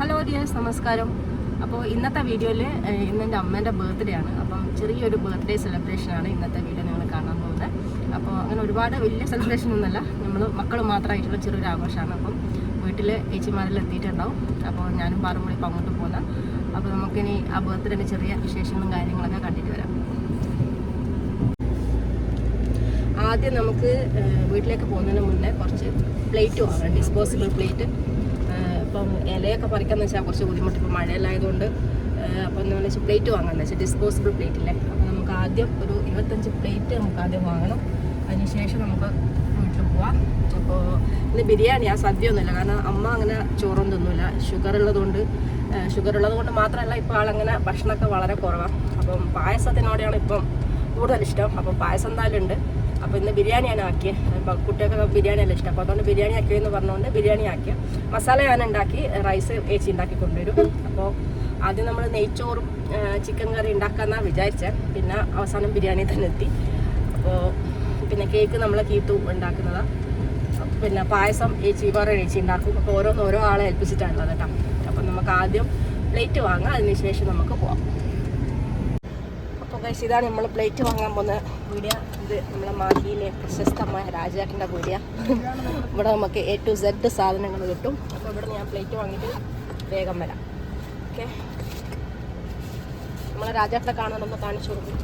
Hello dears നമസ്കാരം. അപ്പോൾ ഇന്നത്തെ വീഡിയോയിൽ ഇന്ന് എന്റെ അമ്മേന്റെ ബർത്ത്ഡേ ആണ്. അപ്പം ചെറിയൊരു ബർത്ത്ഡേ സെലിബ്രേഷനാണ് ഇന്നത്തെ വീഡിയോ നിങ്ങൾ കാണാൻ പോകുന്നത് അപ്പോൾ അങ്ങനെ ഒരുപാട് വലിയ സെലിബ്രേഷൻ ഒന്നുമല്ല. നമ്മൾ മക്കൾ മാത്രമായിട്ടുള്ള ചെറിയൊരു ആഘോഷമാണ്. അപ്പം വീട്ടിൽ ഏച്ചിമാരിൽ എത്തിയിട്ടുണ്ടാവും. അപ്പോൾ ഞാനും പാറും കൂടി ഇപ്പം അങ്ങോട്ട് പോകുന്ന. അപ്പോൾ നമുക്കിനി ആ ബർത്ത്ഡേന്റെ ചെറിയ വിശേഷങ്ങളും കാര്യങ്ങളൊക്കെ കണ്ടിട്ട് വരാം. ആദ്യം നമുക്ക് വീട്ടിലേക്ക് പോകുന്നതിന് മുന്നേ കുറച്ച് പ്ലേറ്റ് വാങ്ങാം ഡിസ്പോസിബിൾ പ്ലേറ്റ് ഇപ്പം ഇലയൊക്കെ പറിക്കാന്ന് വെച്ചാൽ കുറച്ച് ബുദ്ധിമുട്ട് ഇപ്പം മഴയിലായതുകൊണ്ട് അപ്പം എന്ന് വെച്ചാൽ പ്ലേറ്റ് വാങ്ങാന്ന് വെച്ചാൽ ഡിസ്പോസിബിൾ പ്ലേറ്റ് ഇല്ലേ? അപ്പോൾ നമുക്ക് ആദ്യം ഒരു ഇരുപത്തഞ്ച് പ്ലേറ്റ് നമുക്ക് ആദ്യം വാങ്ങണം. അതിനുശേഷം നമുക്ക് വീട്ടിൽ പോവാം. അപ്പോൾ ഇന്ന് ബിരിയാണി ആ സദ്യ ഒന്നുമില്ല കാരണം അമ്മ അങ്ങനെ ചോറൊന്നും തിന്നില്ല ഷുഗർ ഉള്ളതുകൊണ്ട് ഷുഗർ ഉള്ളതുകൊണ്ട് മാത്രമല്ല ഇപ്പോൾ ആളങ്ങനെ ഭക്ഷണമൊക്കെ വളരെ കുറവാണ് അപ്പം പായസത്തിനോടെയാണ് ഇപ്പം കൂടുതൽ ഇഷ്ടം. അപ്പം പായസം എന്തായാലും ഉണ്ട്. അപ്പോൾ ഇന്ന് ബിരിയാണിയാണ് ആക്കിയത് അപ്പോൾ കുട്ടികൾക്ക് ബിരിയാണി അല്ല ഇഷ്ടം. അപ്പോൾ അതുകൊണ്ട് ബിരിയാണി ആക്കിയെന്ന് പറഞ്ഞുകൊണ്ട് ബിരിയാണി ആക്കിയ. മസാല ഞാൻ ഉണ്ടാക്കി റൈസ് ഏച്ചി ഉണ്ടാക്കി കൊണ്ടുവരും. അപ്പോൾ ആദ്യം നമ്മൾ നെയ്ച്ചോറും ചിക്കൻ കറി ഉണ്ടാക്കാമെന്നാണ് വിചാരിച്ചത് പിന്നെ അവസാനം ബിരിയാണി തന്നെ എത്തി. അപ്പോൾ പിന്നെ കേക്ക് നമ്മൾ കീത്തു ഉണ്ടാക്കുന്നതാണ് പിന്നെ പായസം ഏച്ചി വേറെ ഏച്ചി ഉണ്ടാക്കും. അപ്പോൾ ഓരോന്ന് ഓരോ ആളെ ഏൽപ്പിച്ചിട്ടാണുള്ളത് കേട്ടോ. അപ്പം നമുക്ക് ആദ്യം പ്ലേറ്റ് വാങ്ങാം. അതിനുശേഷം നമുക്ക് പോവാം. കഴിച്ച് ഇതാണ് നമ്മൾ പ്ലേറ്റ് വാങ്ങാൻ പോകുന്ന പീടിയ ഇത് നമ്മുടെ മാഹിയിലെ പ്രശസ്തമായ രാജാക്കിന്റെ പീടിയ ഇവിടെ നമുക്ക് എ ടു സെഡ് സാധനങ്ങൾ കിട്ടും. അപ്പോൾ ഇവിടെ ഞാൻ പ്ലേറ്റ് വാങ്ങിയിട്ട് വേഗം വരാം. ഓക്കെ നമ്മളെ രാജാട്ടിനെ കാണാനൊന്ന് കാണിച്ചു കൊടുക്കും.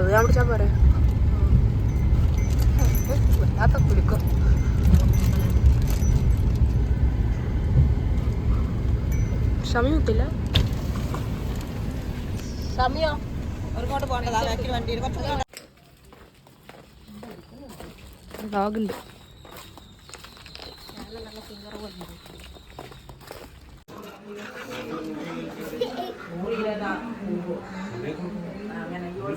അത് ഞാൻ പിടിച്ചാൽ പോരെ. വല്ലാത്ത കുലുക്കും ഷമി കുത്തില്ല ഷമിയോ ഒരുങ്ങോട്ട് പോകണ്ടതാ ബാക്കിൽ വണ്ടിയിൽ കുറച്ച് ഡോഗുണ്ട് Thank you.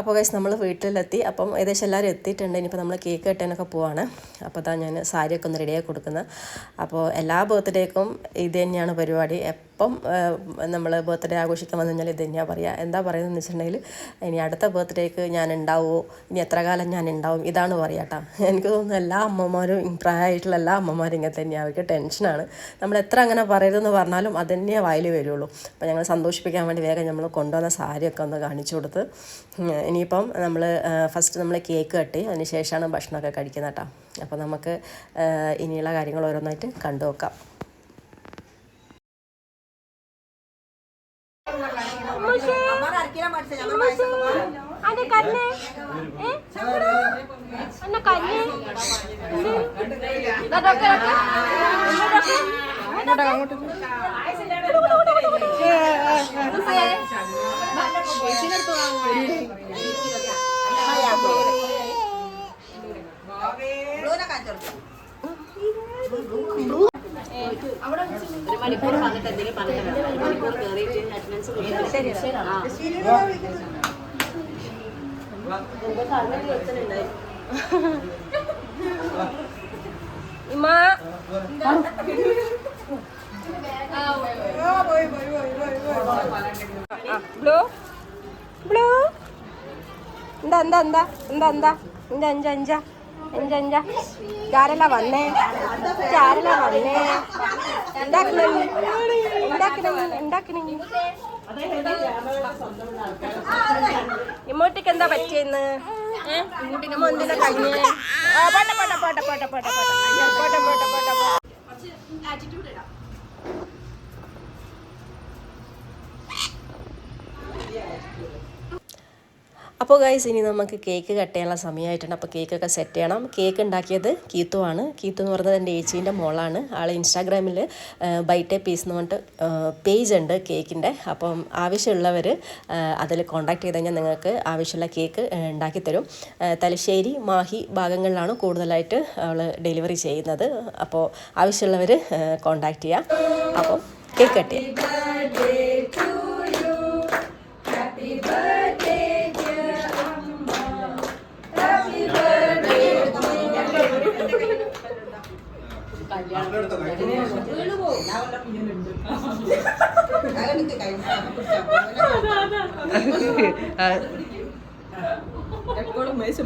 അപ്പോൾ കഴിച്ച് നമ്മൾ വീട്ടിലെത്തി. അപ്പം ഏകദേശം എല്ലാവരും എത്തിയിട്ടുണ്ട്. ഇനിയിപ്പോൾ നമ്മൾ കേക്ക് കെട്ടാനൊക്കെ പോവാണ്. അപ്പോൾ അതാ ഞാൻ സാരിയൊക്കെ ഒന്ന് റെഡിയാക്കി കൊടുക്കുന്നത് അപ്പോൾ എല്ലാ ബർത്ത്ഡേക്കും ഇത് തന്നെയാണ് പരിപാടി. എപ്പം നമ്മൾ ബർത്ത്ഡേ ആഘോഷിക്കാൻ വന്നു കഴിഞ്ഞാൽ ഇത് തന്നെയാണ് പറയുക എന്താ പറയുന്നതെന്ന് വെച്ചിട്ടുണ്ടെങ്കിൽ ഇനി അടുത്ത ബർത്ത്ഡേക്ക് ഞാൻ ഉണ്ടാവുമോ ഇനി എത്ര കാലം ഞാൻ ഉണ്ടാവും? ഇതാണ് പറയുക കേട്ടോ എനിക്ക് തോന്നുന്നു എല്ലാ അമ്മമാരും പ്രായമായിട്ടുള്ള എല്ലാ അമ്മമാരും ഇങ്ങനെ തന്നെയാണ് അവർക്ക് ടെൻഷനാണ് നമ്മൾ എത്ര അങ്ങനെ പറയരുതെന്ന് പറഞ്ഞാലും അത് തന്നെയേ വായിൽ വരുള്ളൂ. അപ്പോൾ ഞങ്ങൾ സന്തോഷിപ്പിക്കാൻ വേണ്ടി വേഗം നമ്മൾ കൊണ്ടുവന്ന സാരിയൊക്കെ ഒന്ന് കാണിച്ചു കൊടുത്ത് ഇനിയിപ്പം നമ്മൾ ഫസ്റ്റ് നമ്മൾ കേക്ക് കട്ടി അതിന് ശേഷമാണ് ഭക്ഷണമൊക്കെ കഴിക്കുന്നത് കേട്ടോ. അപ്പോൾ നമുക്ക് ഇനിയുള്ള കാര്യങ്ങൾ ഓരോന്നായിട്ട് കണ്ടു നോക്കാം അന്റെ കണ്ണ് ഏ? അന്റെ കണ്ണ് ഇതൊക്കെ അങ്ങോട്ട് ഒരു മണിക്കൂർ വന്നിട്ട് എന്തെങ്കിലും പറഞ്ഞിട്ട് ഒരു മണിക്കൂർ കയറിയിട്ട് അറ്റൻഡൻസ് ശരി ഇമ്മ എന്താ എന്താ എന്താ? എന്താ എന്താ? എന്താ അഞ്ച അഞ്ച അഞ്ച അഞ്ച ചാരല വന്നേ? ചാരല വന്നേ? ഉണ്ടാക്കണ ഉണ്ടാക്കണ ഉണ്ടാക്കണ ഇമ്മൂട്ടിക്ക് എന്താ പറ്റിയെന്ന്? ഇമ്മൂട്ടിന് എന്തിനാ കഴിഞ്ഞേ. പോട്ടെ പോട്ടെ പോട്ടെ പോട്ടെ പോട്ടെ പോട്ടെ പോട്ടെ അപ്പോൾ ഗൈസ് ഇനി നമുക്ക് കേക്ക് കട്ട് ചെയ്യാനുള്ള സമയമായിട്ടുണ്ട് അപ്പോൾ കേക്കൊക്കെ സെറ്റ് ചെയ്യണം. കേക്ക് ഉണ്ടാക്കിയത് കീത്തു ആണ്. കീത്തു എന്ന് പറയുന്നത് എന്റെ ഏച്ചീന്റെ മോളാണ്. ആൾ ഇൻസ്റ്റാഗ്രാമിൽ ബൈറ്റേ പീസ് എന്ന് പറഞ്ഞിട്ട് പേജ് ഉണ്ട് കേക്കിന്റെ അപ്പം ആവശ്യമുള്ളവർ അതിൽ കോൺടാക്ട് ചെയ്ത് കഴിഞ്ഞാൽ നിങ്ങൾക്ക് ആവശ്യമുള്ള കേക്ക് ഉണ്ടാക്കി തരും. തലശ്ശേരി മാഹി ഭാഗങ്ങളിലാണ് കൂടുതലായിട്ട് അവൾ ഡെലിവറി ചെയ്യുന്നത്. അപ്പോൾ ആവശ്യമുള്ളവർ കോൺടാക്ട് ചെയ്യാം. അപ്പം കേക്ക് കട്ട് ചെയ്യാം.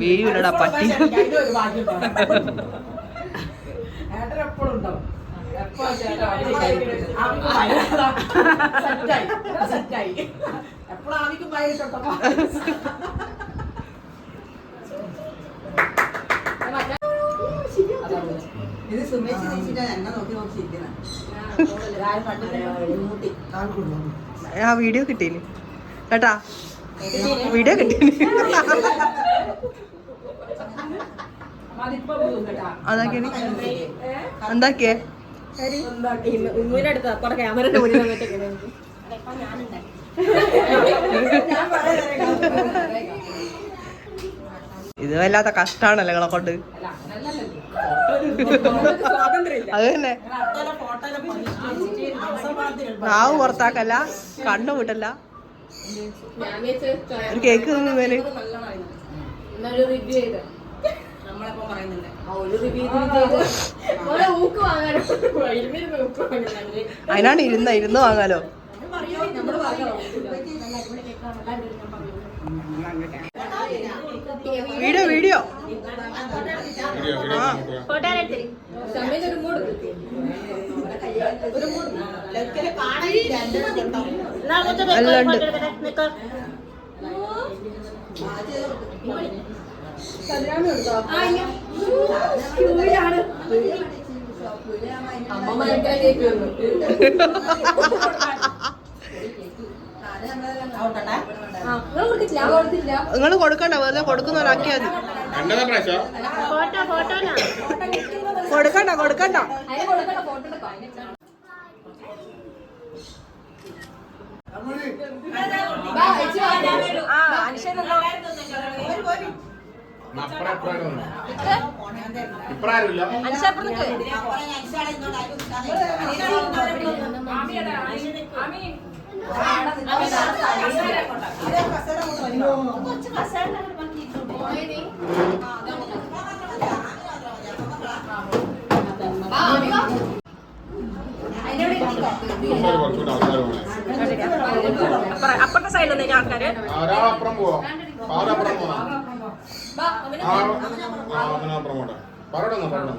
വീഴൂലടാ പട്ടി. എപ്പോഴും ഉണ്ടാവും. എപ്പോഴും ആവിക്ക് ഇത് സുമേഷ് ചേച്ചിട്ട് എന്നെ നോക്കി നോക്കിയിരിക്കുന്നത് ആ വീഡിയോ കിട്ടിയില്ലേ? കേട്ടാ? വീഡിയോ കിട്ടിയില്ല? അതാക്കിയ എന്താക്കിയേ? ഉമ്മിനടുത്ത് കുറെ ക്യാമറയുടെ മുന്നിൽ വന്നിട്ട് ഇത് വല്ലാത്ത കഷ്ടാണല്ലോ നിങ്ങളെ കൊണ്ട്. അത് തന്നെ. നാവ് പുറത്താക്കല്ല കണ്ണു വിട്ടല്ല. ഒരു കേക്ക് തിന്നുന്നതിന് അതിനാണ് ഇരുന്ന ഇരുന്ന് വാങ്ങാലോ. Video video. ഉണ്ട്. അമ്മ നിങ്ങൾ കൊടുക്കണ്ട വെറുതെ കൊടുക്കുന്നവരാക്കിയാൽ മതി. കൊടുക്കണ്ട കൊടുക്കണ്ട. ആ അനുശേഷം ഇപ്രാരുമില്ല അപ്പുറം. ഇതേ കസേര അപ്പുറത്തെ സൈഡിൽ നിന്ന് ആൾക്കാര് ഒരാളപ്പുറം പോവാം പാലപ്പുറം പോവാം ആ, പോട്ടെ പറയണമെന്ന് പറയണം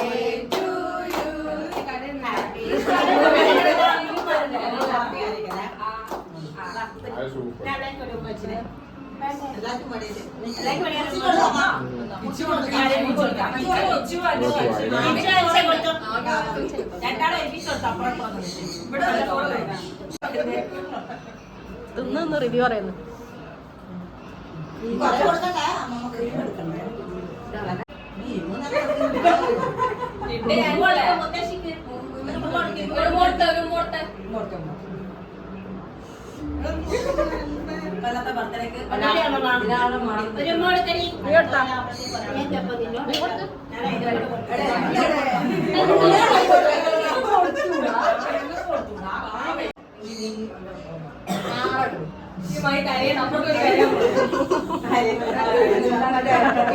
തിന്ന് റിവ്യൂ പറയുന്നു കുറച്ച് കൊടുക്കട്ടെ? അമ്മമ്മ cream എടുക്കണ്ടേ? ഒരാളെ മടി.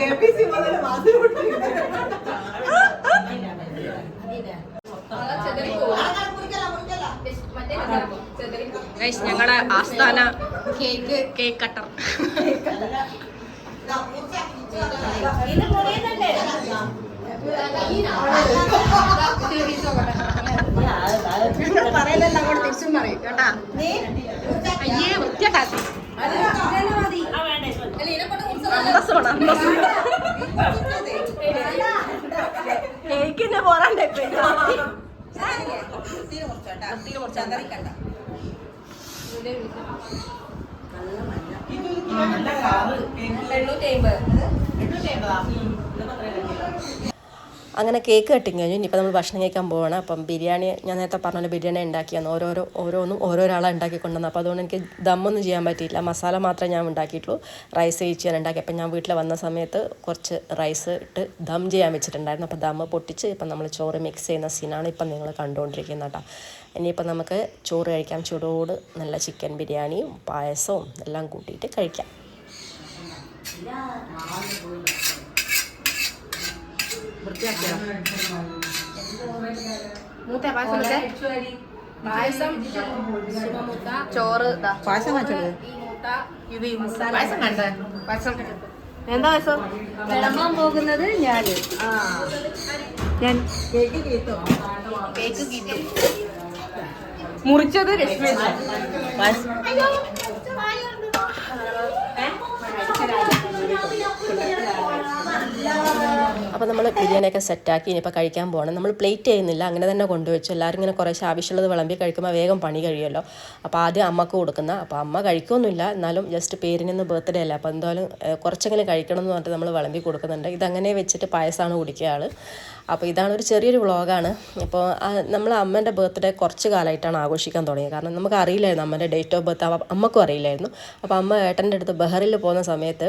APC മുതൽ വാതിൽ ഗൈസ് ഞങ്ങളുടെ ആസ്ഥാന കേക്ക്. Cake cutter. പറയലല്ല അങ്ങോട്ട് തിരിച്ചും പറയും. കേട്ടാ? അയ്യേ വൃത്തിയാക്കാത്തി. അന്തസ് വേണം അന്തസ് അമ്പത് തന്നെ പോരാണ്ടേ അങ്ങനെ കേക്ക് കട്ടിങ് കഴിഞ്ഞു. ഇനിയിപ്പോൾ നമ്മൾ ഭക്ഷണം കഴിക്കാൻ പോവാണ്. അപ്പം ബിരിയാണി ഞാൻ നേരത്തെ പറഞ്ഞ പോലെ ബിരിയാണി ഉണ്ടാക്കിയാണ്. ഓരോരോ ഓരോന്നും ഓരോരാളാണ് ഉണ്ടാക്കി കൊണ്ടുവന്നത് അപ്പോൾ അതുകൊണ്ട് എനിക്ക് ദമ്മൊന്നും ചെയ്യാൻ പറ്റിയില്ല മസാല മാത്രമേ ഞാൻ ഉണ്ടാക്കിയിട്ടുള്ളൂ. റൈസ് കഴിച്ച് ഞാൻ ഉണ്ടാക്കി. അപ്പം ഞാൻ വീട്ടിൽ വന്ന സമയത്ത് കുറച്ച് റൈസ് ഇട്ട് ദം ചെയ്യാൻ വെച്ചിട്ടുണ്ടായിരുന്നു. അപ്പോൾ ദമ്മ് പൊട്ടിച്ച് ഇപ്പം നമ്മൾ ചോറ് മിക്സ് ചെയ്യുന്ന സീനാണ് ഇപ്പം നിങ്ങൾ കണ്ടുകൊണ്ടിരിക്കുന്നത് കേട്ടോ. ഇനിയിപ്പം നമുക്ക് ചോറ് കഴിക്കാം. ചൂടോട് നല്ല ചിക്കൻ ബിരിയാണിയും പായസവും എല്ലാം കൂട്ടിയിട്ട് കഴിക്കാം. മൂത്ത പായസം വെച്ചേ പായസം ചോറ് പായസം കാണിച്ചത്. ഇത് പായസം കണ്ട? പായസം എന്താ പായസം? വിളമ്പാൻ പോകുന്നത് ഞാൻ ഞാൻ കേക്ക് കേട്ടോ കേക്ക് കിട്ടും മുറിച്ചത് രശ്മി അപ്പോൾ നമ്മൾ ബിരിയാണിയൊക്കെ സെറ്റാക്കി ഇനിയിപ്പോൾ കഴിക്കാൻ പോകണം നമ്മൾ പ്ലേറ്റ് ചെയ്യുന്നില്ല. അങ്ങനെ തന്നെ കൊണ്ടുവച്ചു. എല്ലാവരും ഇങ്ങനെ കുറേശ്ശെ ആവശ്യമുള്ളത് വിളമ്പി കഴിക്കുമ്പോൾ വേഗം പണി കഴിയുമല്ലോ. അപ്പോൾ ആദ്യം അമ്മയ്ക്ക് കൊടുക്കുന്ന. അപ്പോൾ അമ്മ കഴിക്കൊന്നുമില്ല. എന്നാലും ജസ്റ്റ് പേരിനൊന്ന് ബർത്ത്ഡേ അല്ല? അപ്പോൾ എന്തായാലും കുറച്ചെങ്കിലും കഴിക്കണം എന്ന് പറഞ്ഞിട്ട് നമ്മൾ വിളമ്പി കൊടുക്കുന്നുണ്ട്. ഇതങ്ങനെ വെച്ചിട്ട് പായസമാണ് കുടിക്കുക ആൾ അപ്പോൾ ഇതാണ് ഒരു ചെറിയൊരു വ്ളോഗാണ്. അപ്പോൾ നമ്മൾ അമ്മേന്റെ ബർത്ത്ഡേ കുറച്ച് കാലമായിട്ടാണ് ആഘോഷിക്കാൻ തുടങ്ങിയത്. കാരണം നമുക്ക് അറിയില്ലായിരുന്നു അമ്മേന്റെ ഡേറ്റ് ഓഫ് ബർത്ത് അമ്മക്കും അറിയില്ലായിരുന്നു. അപ്പോൾ അമ്മ ഏട്ടന്റെ അടുത്ത് ബഹറിൽ പോകുന്ന സമയത്ത്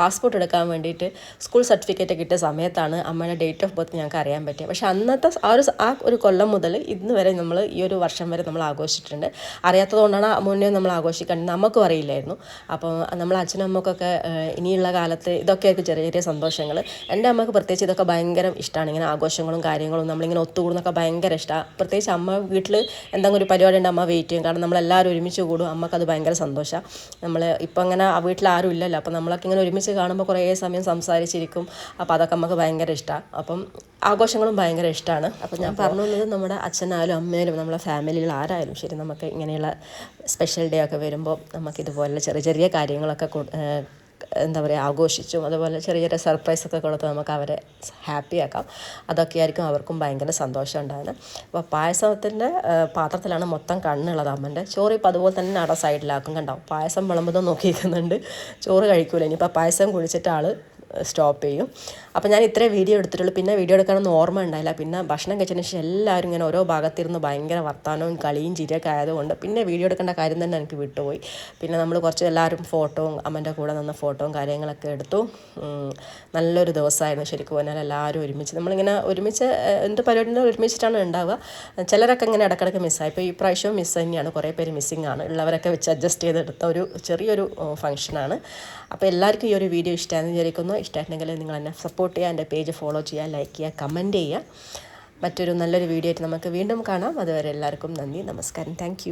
പാസ്പോർട്ട് എടുക്കാൻ വേണ്ടിയിട്ട് സ്കൂൾ സർട്ടിഫിക്കറ്റ് കിട്ടിയ സമയത്താണ് അമ്മയുടെ ഡേറ്റ് ഓഫ് ബർത്ത് ഞങ്ങൾക്ക് അറിയാൻ പറ്റിയത്. പക്ഷേ അന്നത്തെ ആ ഒരു ആ ഒരു കൊല്ലം മുതൽ ഇന്ന് വരെ നമ്മൾ ഈ ഒരു വർഷം വരെ നമ്മൾ ആഘോഷിച്ചിട്ടുണ്ട്. അറിയാത്തതുകൊണ്ടാണ് കൊണ്ടാണ് മുന്നേ നമ്മൾ ആഘോഷിക്കേണ്ടത് നമുക്കും അറിയില്ലായിരുന്നു. അപ്പോൾ നമ്മൾ അച്ഛനും അമ്മക്കൊക്കെ ഇനിയുള്ള കാലത്ത് ഇതൊക്കെയായിരിക്കും ചെറിയ ചെറിയ സന്തോഷങ്ങൾ. എന്റെ അമ്മയ്ക്ക് പ്രത്യേകിച്ച് ഇതൊക്കെ ഭയങ്കര ഇഷ്ടമാണ് ഇങ്ങനെ ആഘോഷങ്ങളും കാര്യങ്ങളും നമ്മളിങ്ങനെ ഒത്തുകൂടുന്നൊക്കെ ഭയങ്കര ഇഷ്ടമാണ് പ്രത്യേകിച്ച് അമ്മ വീട്ടിൽ എന്തെങ്കിലും ഒരു പരിപാടി ഉണ്ട് അമ്മ വെയിറ്റ് ചെയ്യും. കാരണം നമ്മളെല്ലാവരും ഒരുമിച്ച് കൂടും. അമ്മയ്ക്ക് അത് ഭയങ്കര സന്തോഷമാണ് നമ്മൾ ഇപ്പം അങ്ങനെ ആ വീട്ടിൽ ആരും ഇല്ലല്ലോ. അപ്പോൾ നമ്മളൊക്കെ ഇങ്ങനെ ഒരുമിച്ച് കാണുമ്പോൾ കുറേ സമയം സംസാരിച്ചിരിക്കും. അപ്പോൾ അതൊക്കെ നമുക്ക് ഭയങ്കര ഇഷ്ടമാണ് അപ്പം ആഘോഷങ്ങളും ഭയങ്കര ഇഷ്ടമാണ് അപ്പം ഞാൻ പറഞ്ഞു വന്നത് നമ്മുടെ അച്ഛനായാലും അമ്മയായാലും നമ്മളെ ഫാമിലിയിൽ ആരായാലും ശരി നമുക്ക് ഇങ്ങനെയുള്ള സ്പെഷ്യൽ ഡേ ഒക്കെ വരുമ്പോൾ നമുക്ക് ഇതുപോലുള്ള ചെറിയ ചെറിയ കാര്യങ്ങളൊക്കെ എന്താ പറയുക ആഘോഷിച്ചും. അതുപോലെ ചെറിയ ചെറിയ സർപ്രൈസ് ഒക്കെ കൊടുത്ത് നമുക്ക് അവരെ ഹാപ്പി ആക്കാം. അതൊക്കെ ആയിരിക്കും അവർക്കും ഭയങ്കര സന്തോഷം ഉണ്ടാകുന്നത് അപ്പോൾ പായസത്തിന്റെ പാത്രത്തിലാണ് മൊത്തം കണ്ണുള്ളത് അമ്മന്റെ ചോറ് ഇപ്പോൾ അതുപോലെ തന്നെ അവിടെ സൈഡിലാക്കും കണ്ടോ? പായസം വിളമ്പുന്നത് നോക്കിയിരിക്കുന്നുണ്ട്. ചോറ് കഴിക്കൂല. ഇനിയിപ്പോൾ പായസം കുഴിച്ചിട്ട് ആൾ സ്റ്റോപ്പ് ചെയ്യും. അപ്പോൾ ഞാൻ ഇത്രേ വീഡിയോ എടുത്തിട്ടുള്ളൂ. പിന്നെ വീഡിയോ എടുക്കാനൊന്നും ഓർമ്മ ഉണ്ടായില്ല. പിന്നെ ഭക്ഷണം കഴിച്ചതിന് ശേഷം എല്ലാവരും ഇങ്ങനെ ഓരോ ഭാഗത്തിരുന്ന് ഭയങ്കര വർത്തമാനവും കളിയും ചിരിയൊക്കെ ആയതുകൊണ്ട് പിന്നെ വീഡിയോ എടുക്കേണ്ട കാര്യം തന്നെ എനിക്ക് വിട്ടുപോയി. പിന്നെ നമ്മൾ കുറച്ച് എല്ലാവരും ഫോട്ടോയും അമ്മന്റെ കൂടെ നിന്ന ഫോട്ടോയും കാര്യങ്ങളൊക്കെ എടുത്തു. നല്ലൊരു ദിവസമായിരുന്നു ശരിക്കും പറഞ്ഞാൽ എല്ലാവരും ഒരുമിച്ച്. നമ്മളിങ്ങനെ ഒരുമിച്ച് എന്ത് പരിപാടിയും ഒരുമിച്ചിട്ടാണ് ഉണ്ടാവുക. ചിലരൊക്കെ ഇങ്ങനെ ഇടക്കിടക്ക് മിസ്സായി ഇപ്പോൾ ഈ പ്രാവശ്യവും മിസ് തന്നെയാണ്. കുറേ പേര് മിസ്സിങ് ആണ്. ഉള്ളവരൊക്കെ വെച്ച് അഡ്ജസ്റ്റ് ചെയ്തെടുത്ത ഒരു ചെറിയൊരു ഫംഗ്ഷനാണ് അപ്പോൾ എല്ലാവർക്കും ഈ ഒരു വീഡിയോ ഇഷ്ടമാണെന്ന് വിചാരിക്കുന്നു. ഇഷ്ടമായിട്ടുണ്ടെങ്കിൽ നിങ്ങൾ എന്നെ സപ്പോർട്ട് ചെയ്യുക എന്റെ പേജ് ഫോളോ ചെയ്യുക ലൈക്ക് ചെയ്യുക കമന്റ് ചെയ്യുക. മറ്റൊരു നല്ലൊരു വീഡിയോ ആയിട്ട് നമുക്ക് വീണ്ടും കാണാം. അതുവരെ എല്ലാവർക്കും നന്ദി നമസ്കാരം. താങ്ക്